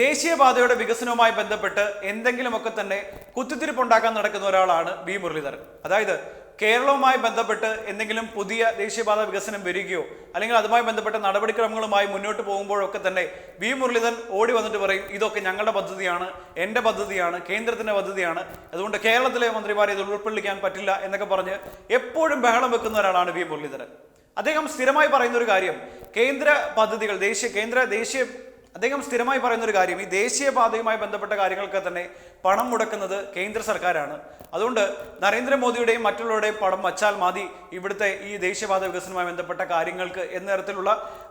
ദേശീയപാതയുടെ വികസനവുമായി ബന്ധപ്പെട്ട് എന്തെങ്കിലുമൊക്കെ തന്നെ കുത്തിത്തിരിപ്പുണ്ടാക്കാൻ നടക്കുന്ന ഒരാളാണ് വി മുരളീധരൻ. അതായത് കേരളവുമായി ബന്ധപ്പെട്ട് എന്തെങ്കിലും പുതിയ ദേശീയപാത വികസനം വരികയോ അല്ലെങ്കിൽ അതുമായി ബന്ധപ്പെട്ട നടപടിക്രമങ്ങളുമായി മുന്നോട്ട് പോകുമ്പോഴൊക്കെ തന്നെ വി മുരളീധരൻ ഓടി വന്നിട്ട് പറയും ഇതൊക്കെ ഞങ്ങളുടെ പദ്ധതിയാണ് എന്റെ പദ്ധതിയാണ് കേന്ദ്രത്തിന്റെ പദ്ധതിയാണ്. അതുകൊണ്ട് കേരളത്തിലെ മന്ത്രിമാരെ ഇത് ഉൾക്കൊള്ളിക്കാൻ പറ്റില്ല എന്നൊക്കെ പറഞ്ഞ് എപ്പോഴും ബഹളം വെക്കുന്ന ഒരാളാണ് വി മുരളീധരൻ. അദ്ദേഹം സ്ഥിരമായി പറയുന്ന ഒരു കാര്യം കേന്ദ്ര പദ്ധതികൾ ദേശീയ കേന്ദ്ര ദേശീയ അദ്ദേഹം സ്ഥിരമായി പറയുന്ന ഒരു കാര്യം ഈ ദേശീയപാതയുമായി ബന്ധപ്പെട്ട കാര്യങ്ങൾക്ക് തന്നെ പണം മുടക്കുന്നത് കേന്ദ്ര സർക്കാരാണ്. അതുകൊണ്ട് നരേന്ദ്രമോദിയുടെയും മറ്റുള്ളവരുടെയും പണം വച്ചാൽ മതി ഇവിടുത്തെ ഈ ദേശീയപാത വികസനവുമായി ബന്ധപ്പെട്ട കാര്യങ്ങൾക്ക് എന്ന തരത്തിലുള്ള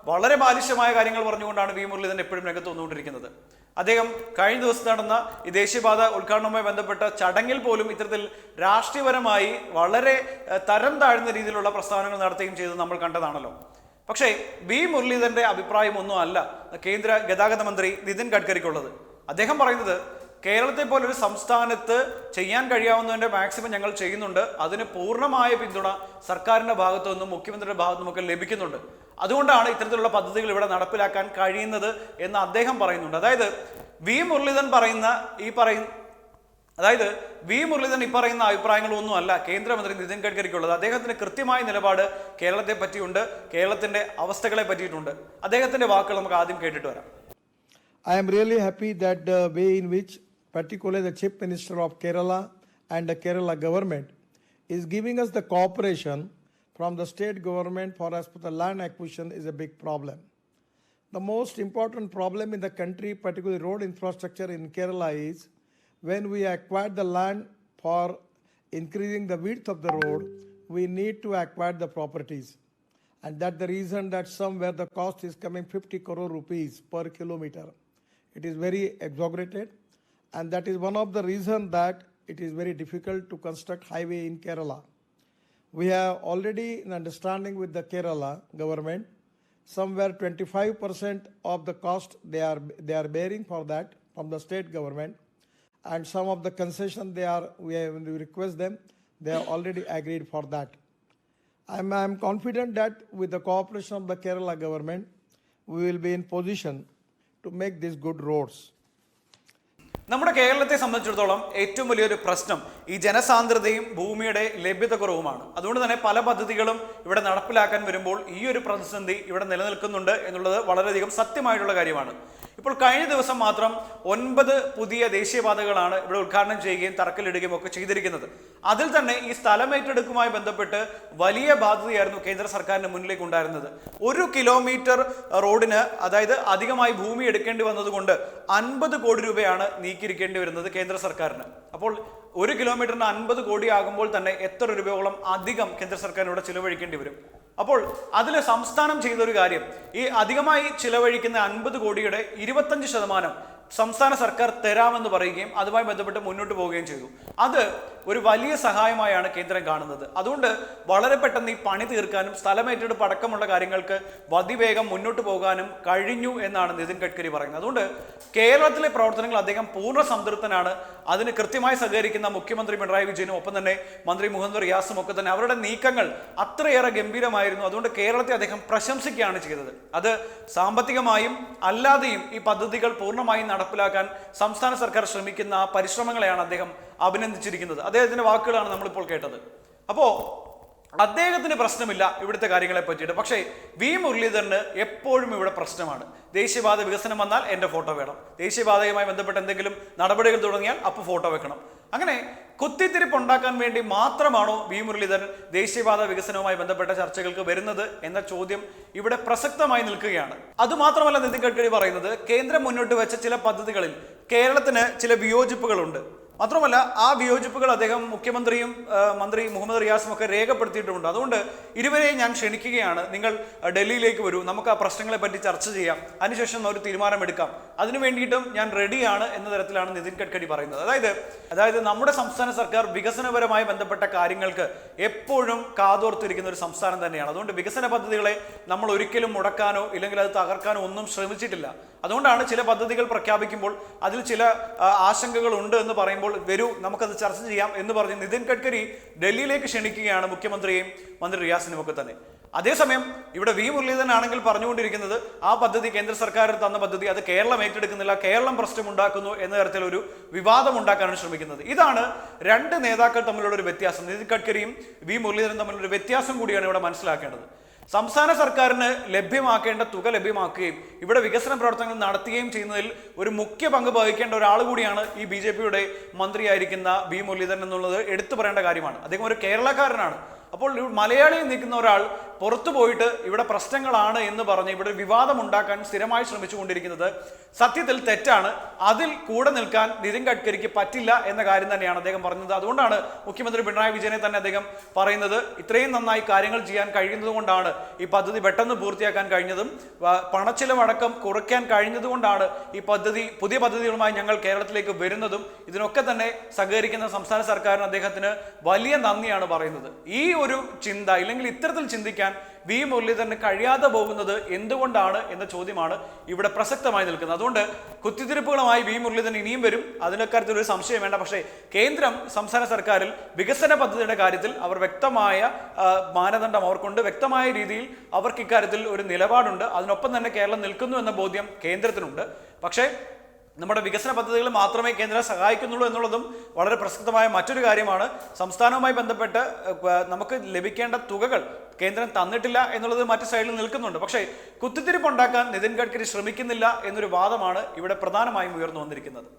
വളരെ ബാലിഷ്യമായ കാര്യങ്ങൾ പറഞ്ഞുകൊണ്ടാണ് വി മുരളീധരൻ എപ്പോഴും രംഗത്ത് വന്നുകൊണ്ടിരിക്കുന്നത്. അദ്ദേഹം കഴിഞ്ഞ ദിവസം നടന്ന ഈ ദേശീയപാത ഉദ്ഘാടനവുമായി ബന്ധപ്പെട്ട ചടങ്ങിൽ പോലും ഇത്തരത്തിൽ രാഷ്ട്രീയപരമായി വളരെ തരം താഴ്ന്ന രീതിയിലുള്ള പ്രസ്താവനകൾ നടത്തുകയും ചെയ്തത് നമ്മൾ കണ്ടതാണല്ലോ. പക്ഷേ വി മുരളീധരന്റെ അഭിപ്രായം ഒന്നും അല്ല കേന്ദ്ര ഗതാഗത മന്ത്രി നിതിൻ ഗഡ്കരിക്കുള്ളത്. അദ്ദേഹം പറയുന്നത് കേരളത്തെ പോലൊരു സംസ്ഥാനത്ത് ചെയ്യാൻ കഴിയാവുന്നതിന്റെ മാക്സിമം ഞങ്ങൾ ചെയ്യുന്നുണ്ട്. അതിന് പൂർണമായ പിന്തുണ സർക്കാരിന്റെ ഭാഗത്തു നിന്നും മുഖ്യമന്ത്രിയുടെ ഭാഗത്തു നിന്നൊക്കെ ലഭിക്കുന്നുണ്ട്. അതുകൊണ്ടാണ് ഇത്തരത്തിലുള്ള പദ്ധതികൾ ഇവിടെ നടപ്പിലാക്കാൻ കഴിയുന്നത് എന്ന് അദ്ദേഹം പറയുന്നുണ്ട്. അതായത് വി മുരളീധരൻ പറയുന്ന ഈ പറയുന്ന അതായത് വി മുരളീധരൻ ഇപ്പറയുന്ന അഭിപ്രായങ്ങളൊന്നുമല്ല കേന്ദ്രമന്ത്രി നിതിൻ ഗഡ്കരിക്കുള്ളത്. അദ്ദേഹത്തിന്റെ കൃത്യമായ നിലപാട് കേരളത്തെ പറ്റിയുണ്ട് കേരളത്തിന്റെ അവസ്ഥകളെ പറ്റിയിട്ടുണ്ട്. അദ്ദേഹത്തിന്റെ വാക്കുകൾ നമുക്ക് ആദ്യം കേട്ടിട്ട് വരാം. I am really happy that way in which particular the chief minister of Kerala and the Kerala government is giving us the cooperation from the state government for as the land acquisition is a big problem the most important problem in the country particular road infrastructure in Kerala is when we acquire the land for increasing the width of the road, we need to acquire the properties. And that's the reason that somewhere the cost is coming 50 crore rupees per kilometer. It is very exaggerated. And that is one of the reason that it is very difficult to construct highway in Kerala. We have already an understanding with the Kerala government. Somewhere 25% of the cost they are, they are bearing for that from the state government. And some of the concession they are, we, have, to request them, they have already agreed for that. i am confident that with the cooperation of the Kerala government, we will be in position to make these good roads. നമ്മുടെ കേരളത്തെ സംബന്ധിച്ചിടത്തോളം ഏറ്റവും വലിയൊരു പ്രശ്നം ഈ ജനസാന്ദ്രതയും ഭൂമിയുടെ ലഭ്യത കുറവുമാണ് അതുകൊണ്ട് തന്നെ പല പദ്ധതികളും ഇവിടെ നടപ്പിലാക്കാൻ വരുമ്പോൾ ഈ ഒരു പ്രതിസന്ധി ഇവിടെ നിലനിൽക്കുന്നുണ്ട് എന്നുള്ളത് വളരെയധികം സത്യമായിട്ടുള്ള കാര്യമാണ് ഇപ്പോൾ കഴിഞ്ഞ ദിവസം മാത്രം ഒൻപത് പുതിയ ദേശീയപാതകളാണ് ഇവിടെ ഉദ്ഘാടനം ചെയ്യുകയും തറക്കല്ലിടുകയും ഒക്കെ ചെയ്തിരിക്കുന്നത്. അതിൽ തന്നെ ഈ സ്ഥലം ഏറ്റെടുക്കുമായി ബന്ധപ്പെട്ട് വലിയ ബാധ്യതയായിരുന്നു കേന്ദ്ര സർക്കാരിന് മുന്നിലേക്ക് ഉണ്ടായിരുന്നത്. ഒരു കിലോമീറ്റർ റോഡിന് അതായത് അധികമായി ഭൂമി എടുക്കേണ്ടി വന്നതുകൊണ്ട് അൻപത് കോടി രൂപയാണ് നീക്കിയിരിക്കേണ്ടി വരുന്നത് കേന്ദ്ര സർക്കാരിന്. അപ്പോൾ ഒരു കിലോമീറ്ററിന് അൻപത് കോടി ആകുമ്പോൾ തന്നെ എത്ര രൂപയോളം അധികം കേന്ദ്ര സർക്കാരിനോട് ചിലവഴിക്കേണ്ടി വരും? അപ്പോൾ അതിൽ സംസ്ഥാനം ചെയ്തൊരു കാര്യം. ഈ അധികമായി ചിലവഴിക്കുന്ന അൻപത് കോടിയുടെ ഇരുപത്തഞ്ച് ശതമാനം സംസ്ഥാന സർക്കാർ തരാമെന്ന് പറയുകയും അതുമായി ബന്ധപ്പെട്ട് മുന്നോട്ട് പോവുകയും ചെയ്തു. അത് ഒരു വലിയ സഹായമായാണ് കേന്ദ്രം കാണുന്നത്. അതുകൊണ്ട് വളരെ പെട്ടെന്ന് ഈ പണി തീർക്കാനും സ്ഥലമേറ്റെടുപ്പ് അടക്കമുള്ള കാര്യങ്ങൾക്ക് അതിവേഗം മുന്നോട്ട് പോകാനും കഴിഞ്ഞു എന്നാണ് നിതിൻ ഗഡ്കരി പറയുന്നത്. അതുകൊണ്ട് കേരളത്തിലെ പ്രവർത്തനങ്ങൾ അദ്ദേഹം പൂർണ സംതൃപ്തനാണ്. അതിന് കൃത്യമായി സഹകരിക്കുന്ന മുഖ്യമന്ത്രി പിണറായി വിജയനും ഒപ്പം തന്നെ മന്ത്രി മുഹമ്മദ് റിയാസും ഒക്കെ തന്നെ അവരുടെ നീക്കങ്ങൾ അത്രയേറെ ഗംഭീരമായിരുന്നു. അതുകൊണ്ട് കേരളത്തെ അദ്ദേഹം പ്രശംസിക്കുകയാണ് ചെയ്തത്. അത് സാമ്പത്തികമായും അല്ലാതെയും ഈ പദ്ധതികൾ പൂർണമായും നടപ്പിലാക്കാൻ സംസ്ഥാന സർക്കാർ ശ്രമിക്കുന്ന ആ പരിശ്രമങ്ങളെയാണ് അദ്ദേഹം അഭിനന്ദിച്ചിരിക്കുന്നത്. അദ്ദേഹത്തിന്റെ വാക്കുകളാണ് നമ്മളിപ്പോൾ കേട്ടത്. അപ്പോ അദ്ദേഹത്തിന് പ്രശ്നമില്ല ഇവിടുത്തെ കാര്യങ്ങളെ പറ്റിയിട്ട്. പക്ഷേ വി. മുരളീധരന് എപ്പോഴും ഇവിടെ പ്രശ്നമാണ്. ദേശീയപാത വികസനം വന്നാൽ എന്റെ ഫോട്ടോ വേണം. ദേശീയപാതയുമായി ബന്ധപ്പെട്ട് എന്തെങ്കിലും നടപടികൾ തുടങ്ങിയാൽ അപ്പോൾ ഫോട്ടോ വെക്കണം. അങ്ങനെ കുത്തിത്തിരിപ്പ് ഉണ്ടാക്കാൻ വേണ്ടി മാത്രമാണോ വി മുരളീധരൻ ദേശീയപാത വികസനവുമായി ബന്ധപ്പെട്ട ചർച്ചകൾക്ക് വരുന്നത് എന്ന ചോദ്യം ഇവിടെ പ്രസക്തമായി നിൽക്കുകയാണ്. അതുമാത്രമല്ല നിതിൻ ഗഡ്കരി പറയുന്നത് കേന്ദ്രം മുന്നോട്ട് വെച്ച ചില പദ്ധതികളിൽ കേരളത്തിന് ചില വിയോജിപ്പുകളുണ്ട്. മാത്രമല്ല ആ വിയോജിപ്പുകൾ അദ്ദേഹം മുഖ്യമന്ത്രിയും മന്ത്രി മുഹമ്മദ് റിയാസും ഒക്കെ രേഖപ്പെടുത്തിയിട്ടുമുണ്ട് അതുകൊണ്ട് ഇരുവരെയും ഞാൻ ക്ഷണിക്കുകയാണ്. നിങ്ങൾ ഡൽഹിയിലേക്ക് വരൂ. നമുക്ക് ആ പ്രശ്നങ്ങളെ പറ്റി ചർച്ച ചെയ്യാം. അതിനുശേഷം ഒരു തീരുമാനമെടുക്കാം അതിനു വേണ്ടിയിട്ടും ഞാൻ റെഡിയാണ് എന്ന തരത്തിലാണ് നിതിൻ ഗഡ്കരി പറയുന്നത്. അതായത് അതായത് നമ്മുടെ സംസ്ഥാന സർക്കാർ വികസനപരമായി ബന്ധപ്പെട്ട കാര്യങ്ങൾക്ക് എപ്പോഴും കാതോർത്തിരിക്കുന്ന ഒരു സംസ്ഥാനം തന്നെയാണ്. അതുകൊണ്ട് വികസന പദ്ധതികളെ നമ്മൾ ഒരിക്കലും മുടക്കാനോ ഇല്ലെങ്കിൽ അത് തകർക്കാനോ ഒന്നും ശ്രമിച്ചിട്ടില്ല. അതുകൊണ്ടാണ് ചില പദ്ധതികൾ പ്രഖ്യാപിക്കുമ്പോൾ അതിൽ ചില ആശങ്കകളുണ്ട് എന്ന് പറയുമ്പോൾ വരൂ നമുക്കത് ചർച്ച ചെയ്യാം എന്ന് പറഞ്ഞ് നിതിൻ ഗഡ്കരി ഡൽഹിയിലേക്ക് ക്ഷണിക്കുകയാണ് മുഖ്യമന്ത്രിയെയും മന്ത്രി റിയാസിനും ഒക്കെ തന്നെ. അതേസമയം ഇവിടെ വി മുരളീധരൻ ആണെങ്കിൽ പറഞ്ഞുകൊണ്ടിരിക്കുന്നത് ആ പദ്ധതി കേന്ദ്ര സർക്കാർ തന്ന പദ്ധതി അത് കേരളം ഏറ്റെടുക്കുന്നില്ല കേരളം പ്രശ്നമുണ്ടാക്കുന്നു എന്ന തരത്തിലൊരു വിവാദം ഉണ്ടാക്കാനാണ് ശ്രമിക്കുന്നത്. ഇതാണ് രണ്ട് നേതാക്കൾ തമ്മിലുള്ള ഒരു വ്യത്യാസം. നിതിൻ ഗഡ്കരിയും വി മുരളീധരൻ തമ്മിലുള്ള വ്യത്യാസം കൂടിയാണ് ഇവിടെ മനസ്സിലാക്കേണ്ടത്. സംസ്ഥാന സർക്കാരിന് ലഭ്യമാക്കേണ്ട തുക ലഭ്യമാക്കുകയും ഇവിടെ വികസന പ്രവർത്തനങ്ങൾ നടത്തുകയും ചെയ്യുന്നതിൽ ഒരു മുഖ്യ പങ്ക് വഹിക്കേണ്ട ഒരാൾ കൂടിയാണ് ഈ ബി ജെ പിയുടെ മന്ത്രിയായിരിക്കുന്ന വി മുരളീധരൻ എന്നുള്ളത് എടുത്തു പറയേണ്ട കാര്യമാണ്. അദ്ദേഹം ഒരു കേരളക്കാരനാണ്. അപ്പോൾ മലയാളിയിൽ നിൽക്കുന്ന ഒരാൾ പുറത്തു പോയിട്ട് ഇവിടെ പ്രശ്നങ്ങളാണ് എന്ന് പറഞ്ഞ് ഇവിടെ വിവാദം ഉണ്ടാക്കാൻ സ്ഥിരമായി ശ്രമിച്ചുകൊണ്ടിരിക്കുന്നത് സത്യത്തിൽ തെറ്റാണ്. അതിൽ കൂടെ നിൽക്കാൻ നിതിൻ ഗഡ്കരിക്ക് പറ്റില്ല എന്ന കാര്യം തന്നെയാണ് അദ്ദേഹം പറഞ്ഞത്. അതുകൊണ്ടാണ് മുഖ്യമന്ത്രി പിണറായി വിജയനെ തന്നെ അദ്ദേഹം പറയുന്നത് ഇത്രയും നന്നായി കാര്യങ്ങൾ ചെയ്യാൻ കഴിയുന്നത് കൊണ്ടാണ് ഈ പദ്ധതി പെട്ടെന്ന് പൂർത്തിയാക്കാൻ കഴിഞ്ഞതും പണച്ചിലവടക്കം കുറയ്ക്കാൻ കഴിഞ്ഞതുകൊണ്ടാണ് ഈ പദ്ധതി പുതിയ പദ്ധതികളുമായി ഞങ്ങൾ കേരളത്തിലേക്ക് വരുന്നതും ഇതിനൊക്കെ തന്നെ സഹകരിക്കുന്ന സംസ്ഥാന സർക്കാരിന് അദ്ദേഹത്തിന് വലിയ നന്ദിയാണ് പറയുന്നത്. ഈ ഒരു ചിന്ത ഇല്ലെങ്കിൽ ഇത്തരത്തിൽ ചിന്തിക്കാൻ വി മുരളീധരന് കഴിയാതെ പോകുന്നത് എന്തുകൊണ്ടാണ് എന്ന ചോദ്യമാണ് ഇവിടെ പ്രസക്തമായി നിൽക്കുന്നത്. അതുകൊണ്ട് കുത്തിത്തിരിപ്പുകളുമായി വി മുരളീധരൻ ഇനിയും വരും. അതിനക്കാര്യത്തിൽ ഒരു സംശയം വേണ്ട. പക്ഷേ കേന്ദ്രം സംസ്ഥാന സർക്കാരിൽ വികസന പദ്ധതിയുടെ കാര്യത്തിൽ അവർ വ്യക്തമായ മാനദണ്ഡം അവർക്കുണ്ട്. വ്യക്തമായ രീതിയിൽ അവർക്ക് ഇക്കാര്യത്തിൽ ഒരു നിലപാടുണ്ട്. അതിനൊപ്പം തന്നെ കേരളം നിൽക്കുന്നു എന്ന ബോധ്യം കേന്ദ്രത്തിനുണ്ട്. പക്ഷേ നമ്മുടെ വികസന പദ്ധതികൾ മാത്രമേ കേന്ദ്രം സഹായിക്കുന്നുള്ളൂ എന്നുള്ളതും വളരെ പ്രസക്തമായ മറ്റൊരു കാര്യമാണ്. സംസ്ഥാനവുമായി ബന്ധപ്പെട്ട് നമുക്ക് ലഭിക്കേണ്ട തുകകൾ കേന്ദ്രം തന്നിട്ടില്ല എന്നുള്ളത് മറ്റു സൈഡിൽ നിൽക്കുന്നുണ്ട്. പക്ഷേ കുത്തിത്തിരിപ്പുണ്ടാക്കാൻ നിതിൻ ഗഡ്കരി ശ്രമിക്കുന്നില്ല എന്നൊരു വാദമാണ് ഇവിടെ പ്രധാനമായും ഉയർന്നു വന്നിരിക്കുന്നത്.